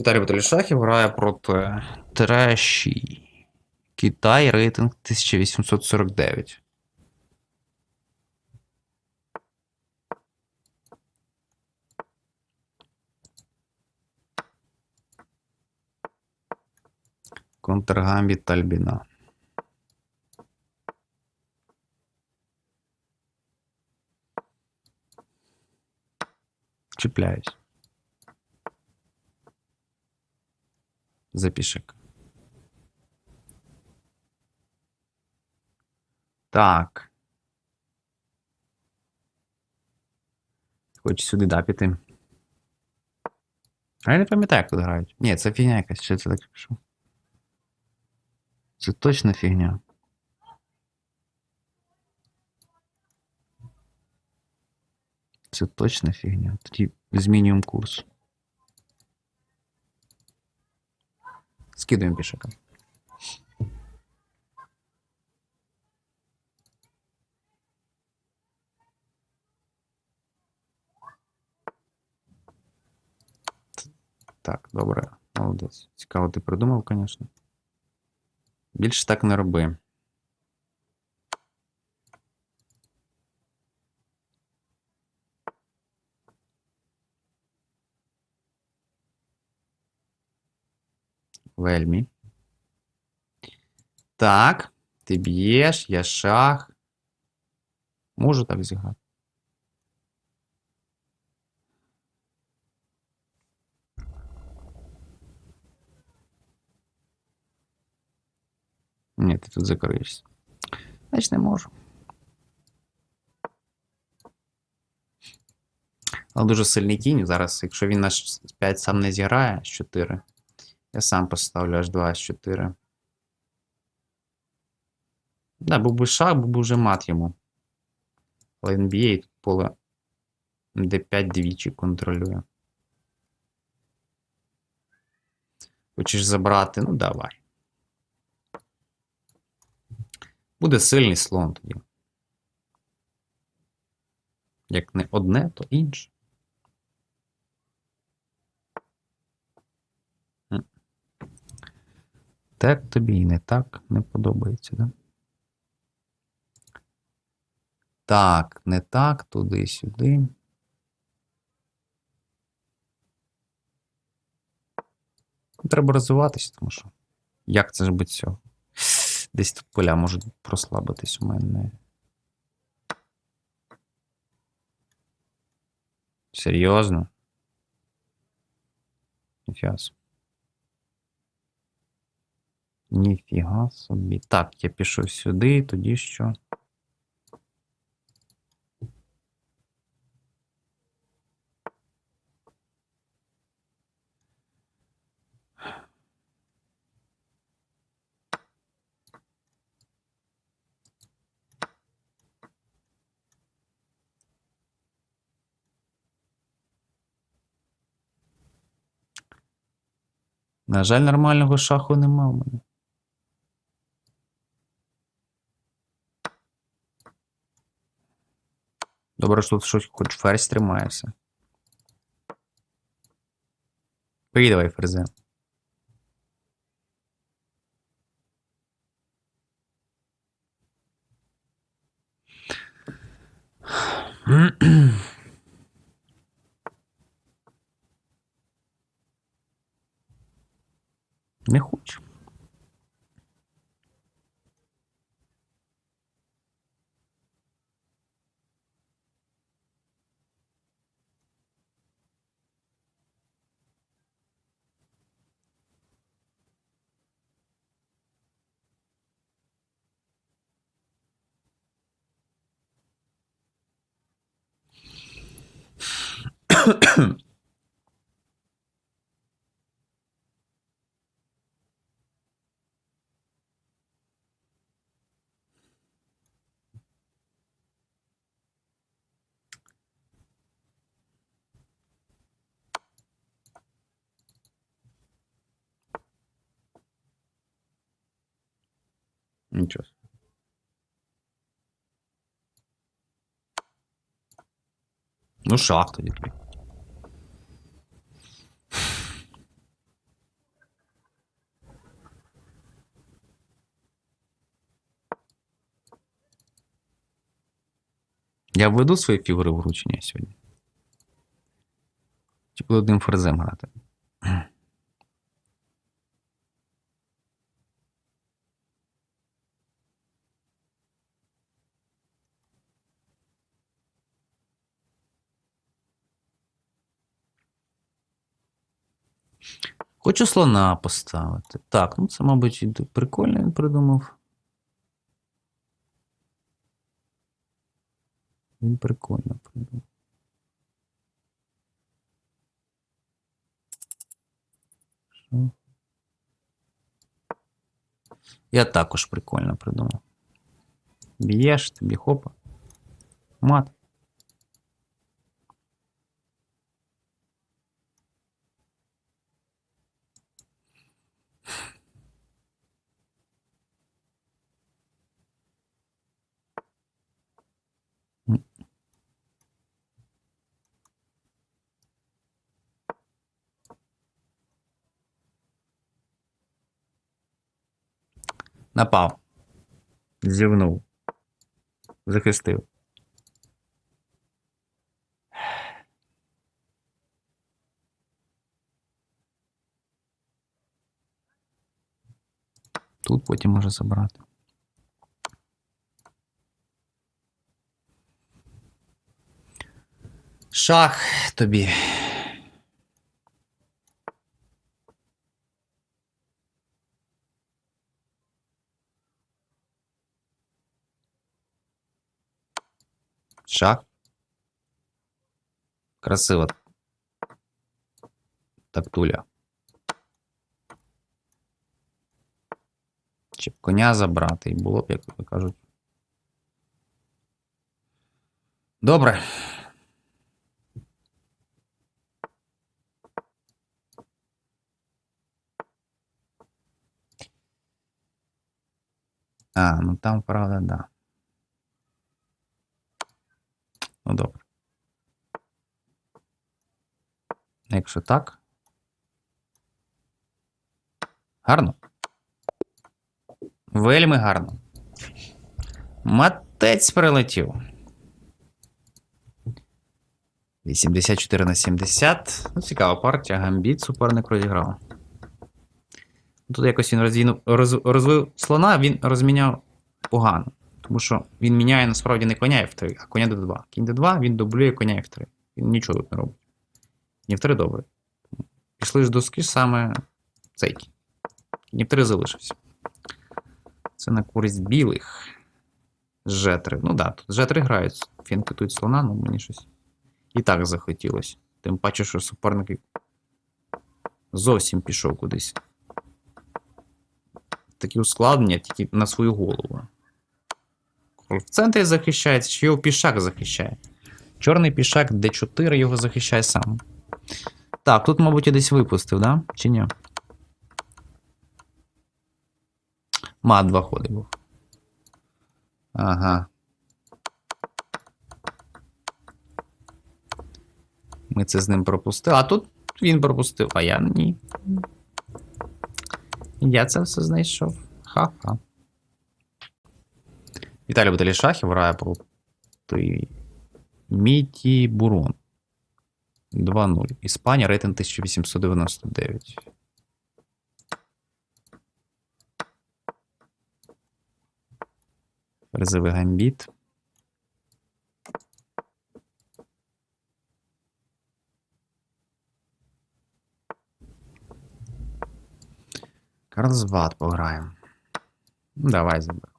Віталій Баталій Шахів грає проти Треші. Китай рейтинг 1849. Контргамбіт Альбіна. Чіпляюсь. Запишек. Так. Хочу сюди да, піти. А я не пам'ятаю, як тут грають. Ні, це фігня якась, що це так пішов. Це точно фігня. Це точно фігня. Тоді змінюємо курс. Скидуємо пішака. Так, добре. Молодець. Цікаво, ти придумав, звісно. Більше так не роби. Вельмі. Так, ти б'єш, я шах. Можу так зіграти. Ні, ти тут закриєшся. Значить, не можу. Але дуже сильний кінь. Зараз, якщо він на 5 сам не зіграє з 4, я сам поставлю аж 2 з 4. Да, був би шах, був би вже мат йому. Але NBA тут поле D5 двічі контролює. Хочеш забрати? Ну, давай. Буде сильний слон тоді. Як не одне, то інше. Так тобі і не так не подобається, да? Так, не так, туди-сюди. Треба розвиватися, тому що. Як це ж без цього? Десь тут поля можуть прослабитись у мене. Серйозно? Собі. Ніфіга собі. Так, я пішов сюди, тоді що? На жаль, нормального шаху нема у мене. Добре, що тут щось хоч ферзь тримається. Передавай ферзе. Не хочу. Нічого. Ну, шах тоді Я введу свої фігури вручення сьогодні. Чи буду одним ферзем грати? Хочу слона поставити. Так, ну це, мабуть, прикольно він придумав. Він прикольно придумав. Що? Я також прикольно придумав. Б'єш, тобі хопа. Мат. Напав. Зівнув. Захистив. Тут потім може забрати. Шах тобі. Шах. Красиво. Так, туля. Чи б коня забрати, і було б, як кажуть. Добре. А, ну там, правда, да. Ну, добре. Якщо так. Гарно. Вельми гарно. Матець прилетів. 84 на 70. Ну, цікава партія. Гамбіт суперник розіграв. Тут якось він розвінув, роз, розвив слона, він розміняв погано. Тому що він міняє насправді не коня F3, а коня D2. Кінь D2, він дублює коня F3. Він нічого тут не робить. Кінь F3 добре. Пішли з доски саме цей кінь. Кінь F3 залишився. Це на користь білих. G3. Ну да, тут G3 грають. Фінки тут слона, ну мені щось. І так захотілося. Тим паче, що суперник зовсім пішов кудись. Такі ускладнення тільки на свою голову. В центрі захищається, чи його пішак захищає. Чорний пішак D4 його захищає сам. Так, тут, мабуть, я десь випустив, да? Чи ні? Мат два ходи був. Ага. Ми це з ним пропустили. А тут він пропустив, а я ні. Я це все знайшов. Ха-ха. Віталій Баталій Шахів грає проти Міті Бурон. 2-0. Іспанія, рейтинг 1899. Ферзовий гамбіт. Карлсбад пограємо. Давай заберемо.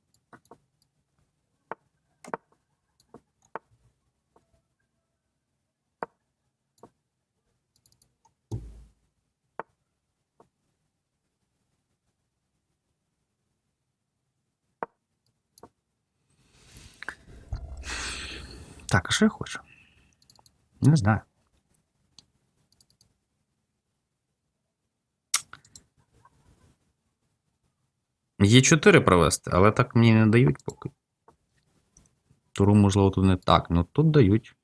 Що я хочу? Не знаю. Є 4 провести, але так мені не дають поки. Туру, можливо, тут не так, ну тут дають.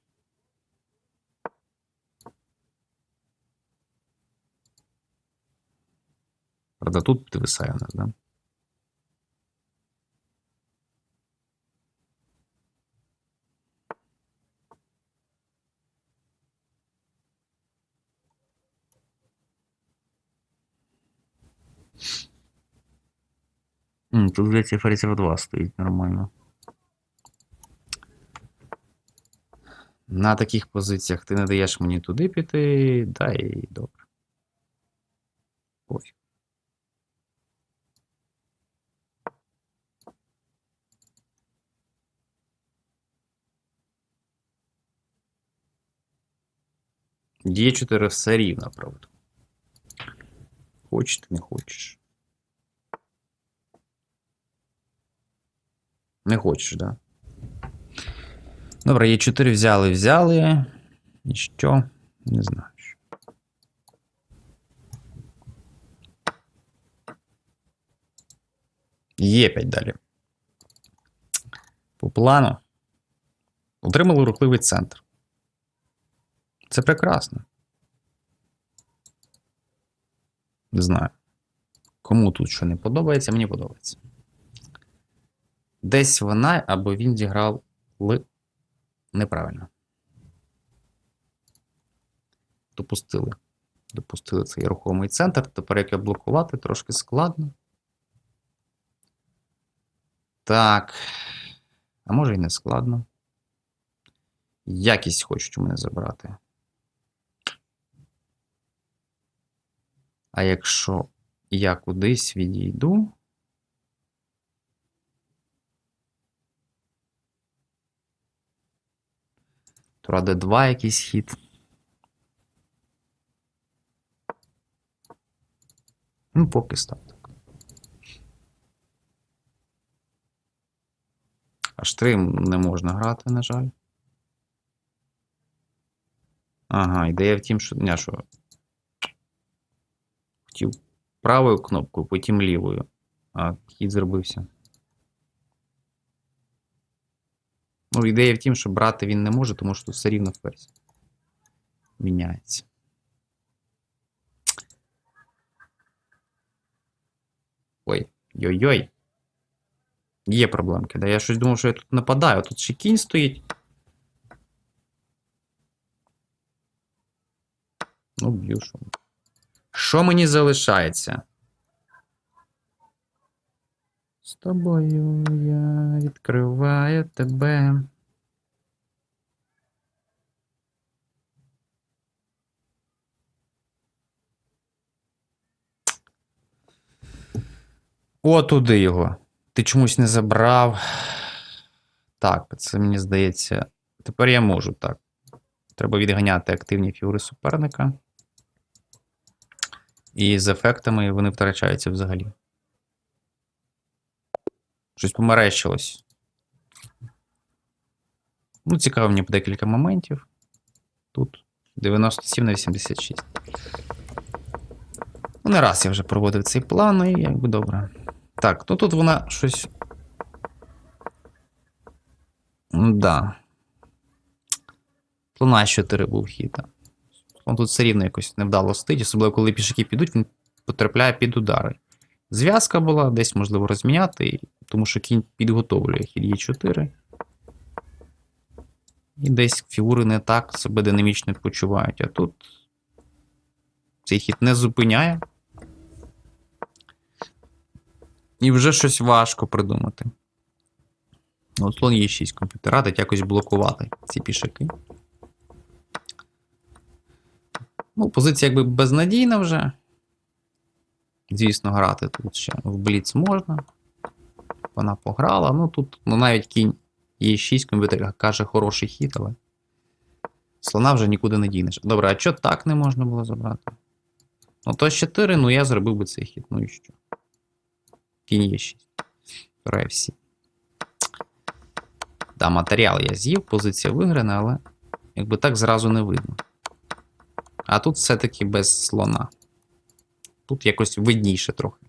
Правда, тут підвисає у нас, да? М, Тут, здається, ферзь F2 стоїть нормально. На таких позиціях ти не даєш мені туди піти, да і добре. Пофіг. Діє 4 все рівно, правда. Хочеш ти не хочеш. Не хочеш, да? Добре, є 4 взяли, взяли. І що? Не знаю. Є 5 далі. По плану. Отримали рухливий центр. Це прекрасно. Не знаю. Кому тут що не подобається, мені подобається. Десь вона або він зіграв неправильно. Допустили. Допустили цей рухомий центр. Тепер як його блокувати, трошки складно. Так. А може і не складно. Якість хочуть у мене забрати. А якщо я кудись відійду. То ради 2 якийсь хід. Ну, поки став так. Аж 3 не можна грати, на жаль. Ага, ідея в тім, що. Ня, що хотів правою кнопкою, потім лівою. А хід зробився. Ну, ідея в тім, що брати він не може, тому що тут все рівно ферзь. Міняється. Ой, йой-йой. Є проблемки. Да? Я щось думав, що я тут нападаю, тут ще кінь стоїть. Ну, б'ю що. Що мені залишається? З тобою я відкриваю тебе. О, туди його. Ти чомусь не забрав. Так, це мені здається. Тепер я можу так. Треба відганяти активні фігури суперника. І з ефектами вони втрачаються взагалі. Щось померещилось. Ну, цікаво мені декілька моментів. Тут 97 на 86. Ну, не раз я вже проводив цей план, і якби добре. Так, ну тут вона щось. Да. Слона 4 був хід. Он тут все рівно якось невдало стоїть, особливо коли пішаки підуть, він потрапляє під удари. Зв'язка була, десь можливо розміняти, тому що кінь підготовлює хід Е4. І десь фігури не так себе динамічно почувають. А тут цей хід не зупиняє. І вже щось важко придумати. От слон є 6 комп'ютер радить якось блокувати ці пішаки. Ну, позиція якби безнадійна вже. Звісно, грати тут ще в Бліц можна. Вона пограла. Ну тут ну, навіть кінь є 6 комп'ютер каже хороший хід, але. Слона вже нікуди не дінеш. Добре, а що так не можна було забрати? Ну, то 4, ну я зробив би цей хід. Ну і що? Кінь є 6. Грає всі. Да, матеріал я з'їв, позиція виграна, але якби так зразу не видно. А тут все-таки без слона. Тут якось видніше трохи.